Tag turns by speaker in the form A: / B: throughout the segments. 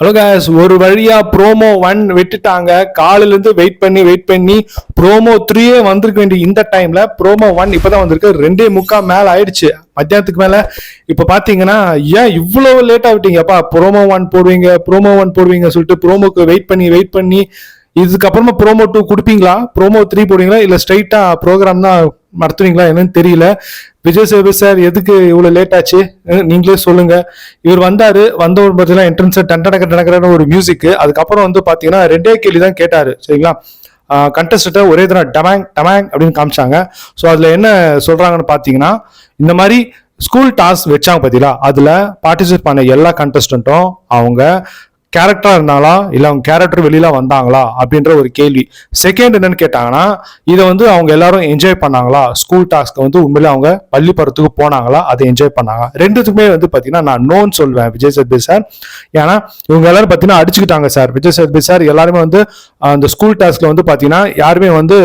A: Hello case ஒரு வழியா promo one விட்டுட்டாங்க. காலையில இருந்து வெயிட் பண்ணி வெயிட் பண்ணி ப்ரோமோ த்ரீயே வந்திருக்க வேண்டிய இந்த டைம்ல ப்ரோமோ ஒன் இப்பதான் வந்திருக்கு. ரெண்டே முக்கா மேல ஆயிடுச்சு. மத்தியானத்துக்கு மேல. இப்ப பாத்தீங்கன்னா ஏன் இவ்வளவு லேட் ஆகிட்டீங்கப்பா ப்ரோமோ ஒன் போடுவீங்க ப்ரோமோ ஒன் போடுவீங்க சொல்லிட்டு ப்ரோமோக்கு வெயிட் பண்ணி வெயிட் பண்ணி இதுக்கப்புறமா ப்ரோமோ டூ கொடுப்பீங்களா? ப்ரோமோ த்ரீ போடுவீங்களா? இல்ல ஸ்ட்ரைட்டா ப்ரோக்ராம் தான் நடத்துவீங்களா என்னன்னு தெரியல. விஜய் சேது சார் எதுக்கு இவ்வளோ லேட் ஆச்சு? நீங்களே சொல்லுங்க. இவர் வந்தாரு வந்த ஒரு பார்த்தீங்கன்னா என்ட்ரன்ஸ் டண்டடக்க டனக்கரன்னு ஒரு மியூசிக் அதுக்கப்புறம் வந்து பார்த்தீங்கன்னா ரெண்டே கேள்வி தான் கேட்டாரு. சரிங்களா? கண்டஸ்டண்ட்டை ஒரே தடவை டமாங் டமாங் அப்படின்னு காமிச்சாங்க. ஸோ அதில் என்ன சொல்கிறாங்கன்னு பார்த்தீங்கன்னா இந்த மாதிரி ஸ்கூல் டாஸ்க் வச்சாங்க பார்த்தீங்களா அதில் பார்ட்டிசிபேட் பண்ண எல்லா கண்டஸ்டண்ட்டும் அவங்க கேரக்டராக இருந்தாங்களா? இல்லை அவங்க கேரக்டர் வெளியில் வந்தாங்களா? அப்படின்ற ஒரு கேள்வி. செகண்ட் என்னன்னு கேட்டாங்கன்னா இதை வந்து அவங்க எல்லாரும் என்ஜாய் பண்ணாங்களா? ஸ்கூல் டாஸ்க்கு வந்து உண்மையிலே அவங்க பள்ளிப்படத்துக்கு போனாங்களா? அதை என்ஜாய் பண்ணாங்க. ரெண்டுத்துக்குமே வந்து பார்த்தீங்கன்னா நான் நோன் சொல்வேன் விஜய் சத்பி சார் ஏன்னா இவங்க எல்லாரும் பார்த்தீங்கன்னா அடிச்சுக்கிட்டாங்க சார் விஜய் சத்பி சார் எல்லாருமே வந்து அந்த ஸ்கூல் டாஸ்க்கில் வந்து பார்த்தீங்கன்னா யாருமே வந்து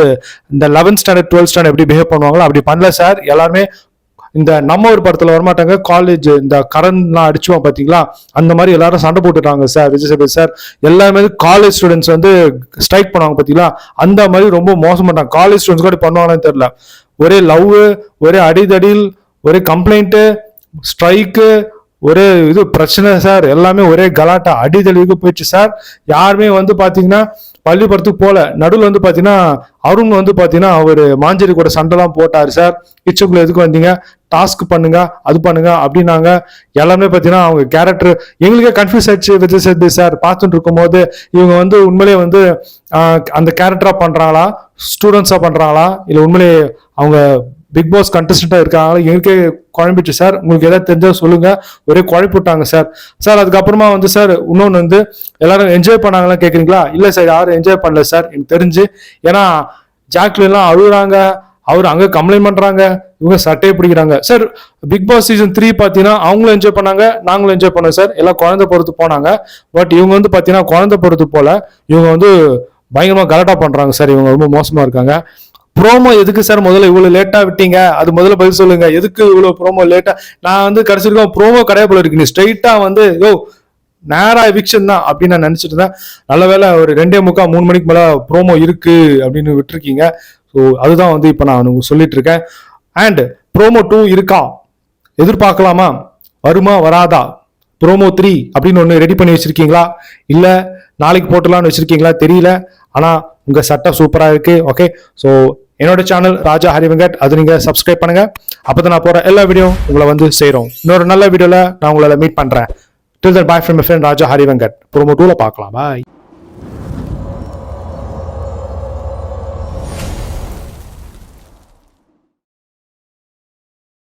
A: இந்த லெவன்த் ஸ்டாண்டர்ட் டுவெல்த் ஸ்டாண்டர்ட் எப்படி பிஹேவ் பண்ணுவாங்களோ அப்படி பண்ணல சார் எல்லாருமே இந்த நம்ம ஒரு படத்துல வரமாட்டாங்க காலேஜ் இந்த கரண்ட்லாம் அடிச்சுவோம் பாத்தீங்களா? அந்த மாதிரி எல்லாரும் சண்டை போட்டுட்டாங்க சார் விஜய் சார். எல்லாமே காலேஜ் ஸ்டூடெண்ட்ஸ் வந்து ஸ்ட்ரைக் பண்ணுவாங்க பாத்தீங்களா? அந்த மாதிரி ரொம்ப மோசம் பண்ணாங்க காலேஜ் ஸ்டூடெண்ட்ஸ் கூட பண்ணுவாங்கன்னு தெரியல. ஒரே லவ் ஒரே அடிதடில் ஒரே கம்ப்ளைண்ட்டு ஸ்ட்ரைக்கு ஒரே இது பிரச்சனை சார். எல்லாமே ஒரே கலாட்டா. அடிதடிக்கு போயிடுச்சு சார். யாருமே வந்து பாத்தீங்கன்னா பள்ளிப்படத்துக்கு போல. நடுவில் வந்து பார்த்தீங்கன்னா அருண் வந்து பார்த்தீங்கன்னா அவர் மாஞ்சேரி கூட சண்டைலாம் போட்டார் சார். கிச்சனுக்குள்ள எதுக்கு வந்தீங்க? டாஸ்க் பண்ணுங்க அது பண்ணுங்க அப்படின்னாங்க. எல்லாமே பார்த்தீங்கன்னா அவங்க கேரக்டர் எங்களுக்கே கன்ஃபியூஸ் ஆயிடுச்சு விஜய் சேதுபதி சார் பார்த்துட்டு இருக்கும்போது இவங்க வந்து உண்மையிலேயே வந்து அந்த கேரக்டரா பண்றாங்களா? ஸ்டூடெண்ட்ஸா பண்றாங்களா? இல்லை உண்மையிலேயே அவங்க பிக் பாஸ் கண்டஸ்டண்டா இருக்காங்களா எங்களுக்கே குழம்பிட்டு சார் உங்களுக்கு எதாவது தெரிஞ்சா சொல்லுங்க. ஒரே குழப்பிட்டாங்க சார் சார் அதுக்கப்புறமா வந்து சார் இன்னொன்று வந்து எல்லாரும் என்ஜாய் பண்ணாங்களா கேக்குறீங்களா? இல்ல சார் யாரும் என்ஜாய் பண்ணல சார் எனக்கு தெரிஞ்சு ஏன்னா ஜாக்லின்லாம் அழுகுறாங்க. அவர் அங்க கம்ப்ளைண்ட் பண்றாங்க. இவங்க சட்டையை பிடிக்கிறாங்க. Sir Bigg Boss season three பாத்தீங்கன்னா அவங்களும் என்ஜாய் பண்ணாங்க. நாங்களும் என்ஜாய் பண்ணோம் சார் எல்லாம் குழந்தை பொறுத்து போனாங்க. பட் இவங்க வந்து பாத்தீங்கன்னா குழந்தை பொறுத்து போல. இவங்க வந்து பயங்கரமா கலட்டா பண்றாங்க சார் இவங்க ரொம்ப மோசமா இருக்காங்க. ப்ரோமோ எதுக்கு சார் முதல்ல இவ்வளோ லேட்டாக விட்டீங்க? அது முதல்ல பதில் சொல்லுங்க. எதுக்கு இவ்வளோ ப்ரோமோ லேட்டாக நான் வந்து கடைசிருக்கோம் ப்ரோமோ கிடையாது போல இருக்கு. நீ ஸ்ட்ரைட்டாக வந்து யோ நேரா எவிக்ஷன் தான் அப்படின்னு நான் நினச்சிட்டு இருந்தேன். நல்ல வேளை ஒரு ரெண்டே முக்கா மூணு மணிக்கு மேலே ப்ரோமோ இருக்கு அப்படின்னு விட்டுருக்கீங்க. ஸோ அதுதான் வந்து இப்போ நான் உங்களுக்கு சொல்லிட்டு இருக்கேன். அண்ட் ப்ரோமோ டூ இருக்கா? எதிர்பார்க்கலாமா? வருமா வராதா? ப்ரோமோ த்ரீ அப்படின்னு ஒன்று ரெடி பண்ணி வச்சுருக்கீங்களா? இல்லை நாளைக்கு போட்டலாம்னு வச்சுருக்கீங்களா? தெரியல. ஆனால் உங்கள் சட்டை சூப்பராக இருக்குது ஓகே ஸோ என்னோட சேனல் ராஜா ஹரி வெங்கட் அது நீங்க சப்ஸ்கிரைப் பண்ணுங்க. அப்பதான் நான் போற எல்லா வீடியோ உங்களை வந்து சேரும். இன்னொரு நல்ல வீடியோல நான் உங்களை மீட் பண்றேன். Till that bye friend friend Raja Hari Venkat promo டூல பார்க்கலாம். பாய்